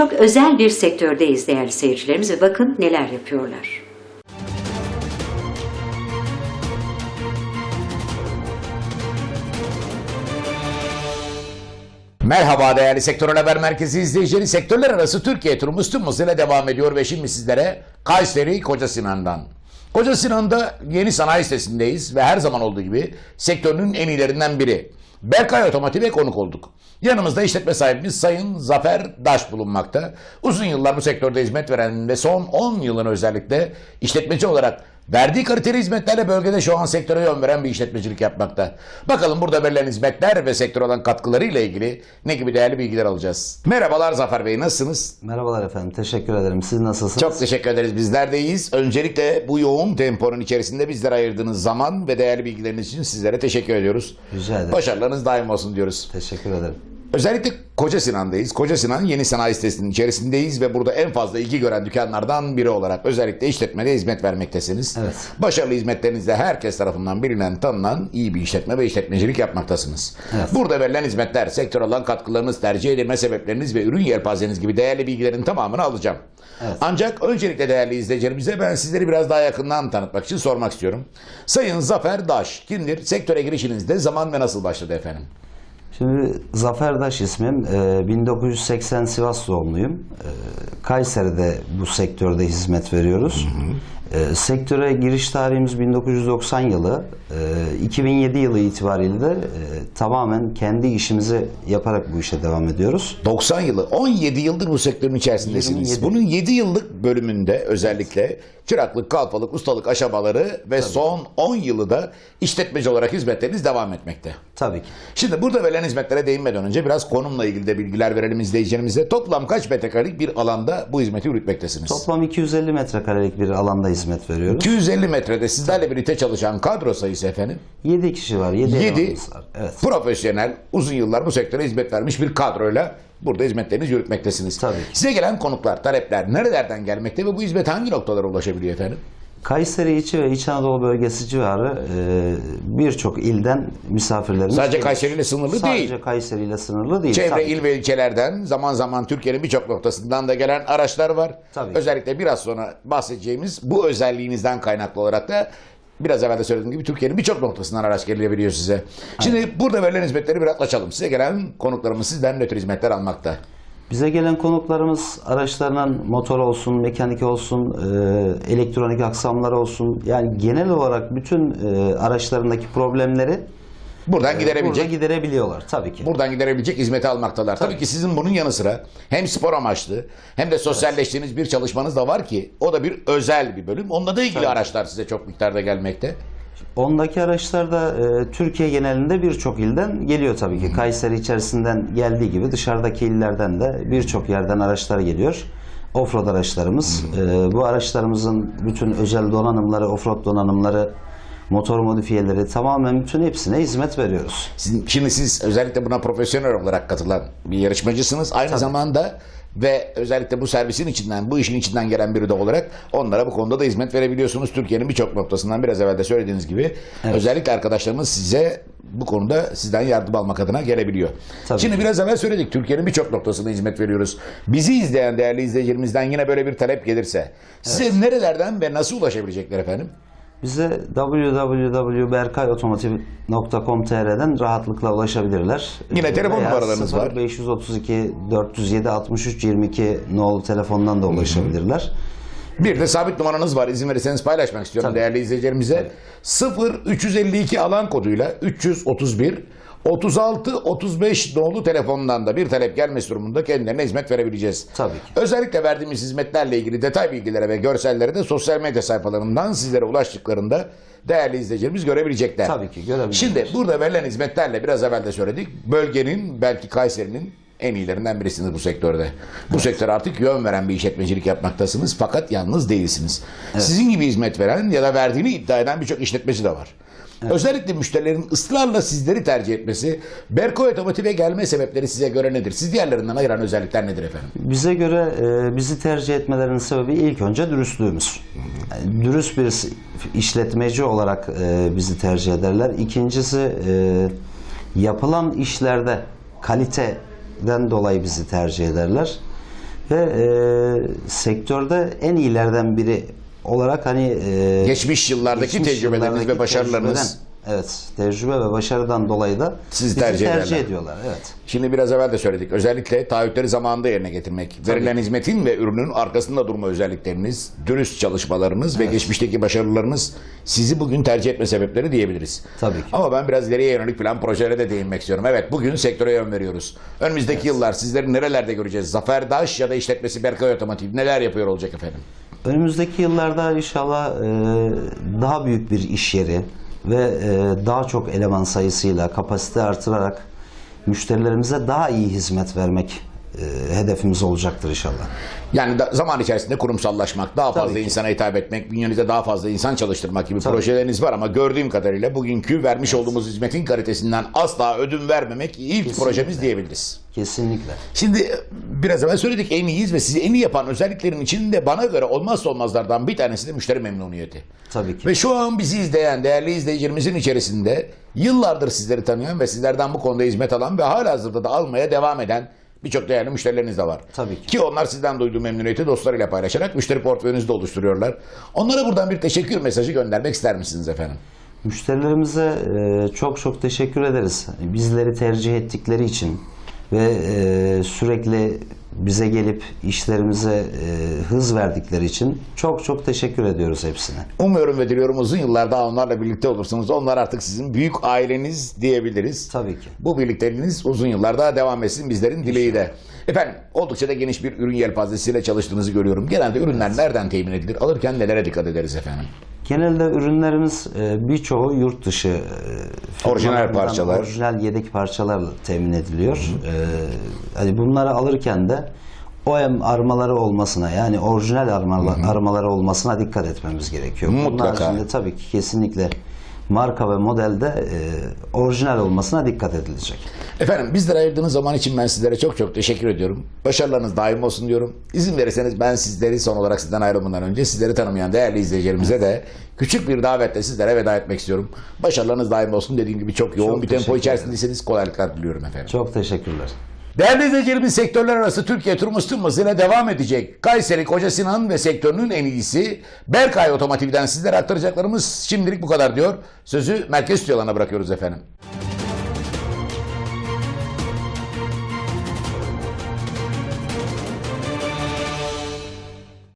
çok özel bir sektördeyiz değerli seyircilerimiz ve bakın neler yapıyorlar. Merhaba değerli Sektör Haber Merkezi izleyicileri. Sektörler arası Türkiye turumuz tüm hızıyla devam ediyor ve şimdi sizlere Kayseri Koca Sinan'dan. Koca Sinan'da yeni sanayi sitesindeyiz ve her zaman olduğu gibi sektörünün en iyilerinden biri. Berkay Otomotiv'e konuk olduk. Yanımızda işletme sahibimiz Sayın Zafer Daş bulunmakta. Uzun yıllar bu sektörde hizmet veren ve son 10 yılın özellikle işletmeci olarak verdiği kaliteli hizmetlerle bölgede şu an sektöre yön veren bir işletmecilik yapmakta. Bakalım burada verilen hizmetler ve sektör olan katkılarıyla ilgili ne gibi değerli bilgiler alacağız. Merhabalar Zafer Bey nasılsınız? Merhabalar efendim. Teşekkür ederim. Siz nasılsınız? Çok teşekkür ederiz. Bizler de iyiyiz. Öncelikle bu yoğun temponun içerisinde bizlere ayırdığınız zaman ve değerli bilgileriniz için sizlere teşekkür ediyoruz. Rica ederim. Başarılarınız daim olsun diyoruz. Teşekkür ederim. Özellikle Koca Sinan'dayız. Koca Sinan yeni sanayi sitesinin içerisindeyiz ve burada en fazla ilgi gören dükkanlardan biri olarak özellikle işletmede hizmet vermektesiniz. Evet. Başarılı hizmetlerinizle herkes tarafından bilinen, tanınan iyi bir işletme ve işletmecilik yapmaktasınız. Evet. Burada verilen hizmetler, sektör alan katkılarınız, tercih edilme sebepleriniz ve ürün yelpazeniz gibi değerli bilgilerin tamamını alacağım. Evet. Ancak öncelikle değerli izleyicilerimize ben sizleri biraz daha yakından tanıtmak için sormak istiyorum. Sayın Zafer Daş kimdir? Sektöre girişinizde zaman ve nasıl başladı efendim? Şimdi Zafer Daş ismim. Ee, 1980 Sivas doğumluyum. Ee, Kayseri'de bu sektörde hizmet veriyoruz. Ee, sektöre giriş tarihimiz 1990 yılı. Ee, 2007 yılı itibariyle de e, tamamen kendi işimizi yaparak bu işe devam ediyoruz. 90 yılı, 17 yıldır bu sektörün içerisindesiniz. 27. Bunun 7 yıllık bölümünde özellikle çıraklık, kalfalık, ustalık aşamaları ve son 10 yılı da işletmeci olarak hizmetleriniz devam etmekte. Tabii ki. Şimdi burada verilen hizmetlere değinmeden önce biraz konumla ilgili de bilgiler verelim izleyicilerimize. Toplam kaç metrekarelik bir alanda bu hizmeti yürütmektesiniz? Toplam 250 metrekarelik bir alanda hizmet veriyoruz. 250 metrede sizlerle birlikte çalışan kadro sayısı efendim 7 kişi var. 7 7 elemanımız var. Evet. profesyonel uzun yıllar bu sektöre hizmet vermiş bir kadroyla burada hizmetlerinizi yürütmektesiniz. Tabii. Size gelen konuklar, talepler nerelerden gelmekte ve bu hizmet hangi noktalara ulaşabiliyor efendim? Kayseri içi ve İç Anadolu bölgesi civarı e, birçok ilden misafirlerimiz Sadece. Kayseri ile sınırlı Sadece değil. Kayseri ile sınırlı değil. Çevre Tabii. il ve ilçelerden zaman zaman Türkiye'nin birçok noktasından da gelen araçlar var. Tabii. Özellikle biraz sonra bahsedeceğimiz bu özelliğinizden kaynaklı olarak da biraz evvel de söylediğim gibi Türkiye'nin birçok noktasından araç gelebiliyor size. Şimdi burada verilen hizmetleri biraz açalım. Size gelen konuklarımız sizden ne tür hizmetler almakta? Bize gelen konuklarımız araçlarının motor olsun, mekanik olsun, e, elektronik aksamları olsun. Yani genel olarak bütün e, araçlarındaki problemleri Buradan burada giderebilecek giderebiliyorlar tabii ki. buradan giderebilecek hizmeti almaktalar. Tabii. ki sizin bunun yanı sıra hem spor amaçlı hem de sosyalleştiğiniz bir çalışmanız da var ki o da bir özel bir bölüm. Onunla da ilgili araçlar size çok miktarda gelmekte. Ondaki araçlar da e, Türkiye genelinde birçok ilden geliyor tabii ki. Kayseri içerisinden geldiği gibi dışarıdaki illerden de birçok yerden araçlar geliyor. Offroad araçlarımız. E, bu araçlarımızın bütün özel donanımları, offroad donanımları, motor modifiyeleri tamamen bütün hepsine hizmet veriyoruz. Sizin, şimdi siz özellikle buna profesyonel olarak katılan bir yarışmacısınız. Aynı zamanda ve özellikle bu servisin içinden, bu işin içinden gelen biri de olarak onlara bu konuda da hizmet verebiliyorsunuz. Türkiye'nin birçok noktasından biraz evvel de söylediğiniz gibi özellikle arkadaşlarımız size bu konuda sizden yardım almak adına gelebiliyor. Tabii Şimdi biraz evvel söyledik. Türkiye'nin birçok noktasına hizmet veriyoruz. Bizi izleyen değerli izleyicilerimizden yine böyle bir talep gelirse size nerelerden ve nasıl ulaşabilecekler efendim? Bize www.berkayotomotiv.com.tr'den rahatlıkla ulaşabilirler. Yine telefon Veya numaralarınız var. 532 407 63 22 nolu telefondan da ulaşabilirler. Bir de sabit numaranız var. İzin verirseniz paylaşmak istiyorum Tabii. değerli izleyicilerimize. 0 352 alan koduyla 331 36 35 nolu telefondan da bir talep gelmesi durumunda kendilerine hizmet verebileceğiz. Tabii ki. Özellikle verdiğimiz hizmetlerle ilgili detay bilgilere ve görsellere de sosyal medya sayfalarından sizlere ulaştıklarında değerli izleyicilerimiz görebilecekler. Tabii ki, görebilirler. Şimdi burada verilen hizmetlerle biraz evvel de söyledik. Bölgenin belki Kayseri'nin en iyilerinden birisiniz bu sektörde. Bu sektöre artık yön veren bir işletmecilik yapmaktasınız fakat yalnız değilsiniz. Sizin gibi hizmet veren ya da verdiğini iddia eden birçok işletmeci de var. Özellikle müşterilerin ısrarla sizleri tercih etmesi, Berko Otomotiv'e gelme sebepleri size göre nedir? Siz diğerlerinden ayıran özellikler nedir efendim? Bize göre e, bizi tercih etmelerinin sebebi ilk önce dürüstlüğümüz. Yani dürüst bir işletmeci olarak e, bizi tercih ederler. İkincisi e, yapılan işlerde kaliteden dolayı bizi tercih ederler. Ve e, sektörde en iyilerden biri olarak hani e, Geçmiş yıllardaki geçmiş tecrübeleriniz ve başarılarınız evet, tecrübe ve başarıdan dolayı da Sizi tercih tercih ederler. ediyorlar. Evet. Şimdi biraz evvel de söyledik. Özellikle taahhütleri zamanında yerine getirmek, verilen hizmetin ve ürünün arkasında durma özellikleriniz, dürüst çalışmalarınız ve geçmişteki başarılarınız sizi bugün tercih etme sebepleri diyebiliriz. Tabii ki. Ama ben biraz ileriye yönelik plan projelere de değinmek istiyorum. Evet bugün sektöre yön veriyoruz. Önümüzdeki yıllar sizleri nerelerde göreceğiz? Zafer Daş ya da işletmesi Berkay Otomotiv neler yapıyor olacak efendim? Önümüzdeki yıllarda inşallah e, daha büyük bir iş yeri ve e, daha çok eleman sayısıyla kapasite artırarak müşterilerimize daha iyi hizmet vermek e, hedefimiz olacaktır inşallah. Yani da- zaman içerisinde kurumsallaşmak, daha fazla ki. insana hitap etmek, bünyenize daha fazla insan çalıştırmak gibi projeleriniz var ama gördüğüm kadarıyla bugünkü vermiş olduğumuz hizmetin kalitesinden asla ödün vermemek ilk projemiz diyebiliriz. Kesinlikle. Şimdi biraz evvel söyledik en iyiyiz ve sizi en iyi yapan özelliklerin içinde bana göre olmazsa olmazlardan bir tanesi de müşteri memnuniyeti. Tabii ki. Ve şu an bizi izleyen değerli izleyicilerimizin içerisinde yıllardır sizleri tanıyan ve sizlerden bu konuda hizmet alan ve hala hazırda da almaya devam eden birçok değerli müşterileriniz de var. Tabii ki. Ki onlar sizden duyduğu memnuniyeti dostlarıyla paylaşarak müşteri portföyünüzü de oluşturuyorlar. Onlara buradan bir teşekkür mesajı göndermek ister misiniz efendim? Müşterilerimize e, çok çok teşekkür ederiz. Bizleri tercih ettikleri için ve e, sürekli bize gelip işlerimize e, hız verdikleri için çok çok teşekkür ediyoruz hepsine. Umuyorum ve diliyorum uzun yıllar daha onlarla birlikte olursunuz. Onlar artık sizin büyük aileniz diyebiliriz. Tabii ki. Bu birlikteliğiniz uzun yıllar daha devam etsin bizlerin dileği de. Efendim oldukça da geniş bir ürün yelpazesiyle çalıştığınızı görüyorum. Genelde ürünler nereden temin edilir? Alırken nelere dikkat ederiz efendim? Genelde ürünlerimiz e, birçoğu yurt dışı e, Orijinal parçalar. orijinal yedek parçalarla temin ediliyor. E, hani bunları alırken de OEM armaları olmasına yani orijinal armalar, armaları olmasına dikkat etmemiz gerekiyor. Bunun Mutlaka. haricinde tabii ki kesinlikle marka ve modelde e, orijinal olmasına dikkat edilecek. Efendim bizlere ayırdığınız zaman için ben sizlere çok çok teşekkür ediyorum. Başarılarınız daim olsun diyorum. İzin verirseniz ben sizleri son olarak sizden ayrılmadan önce sizleri tanımayan değerli izleyicilerimize de küçük bir davetle sizlere veda etmek istiyorum. Başarılarınız daim olsun dediğim gibi çok yoğun Çok bir tempo teşekkür içerisindeyseniz kolaylıklar diliyorum efendim. Çok teşekkürler. Değerli izleyicilerimiz sektörler arası Türkiye turumuz tüm devam edecek. Kayseri Koca Sinan ve sektörünün en iyisi Berkay Otomotiv'den sizlere aktaracaklarımız şimdilik bu kadar diyor. Sözü merkez stüdyolarına bırakıyoruz efendim.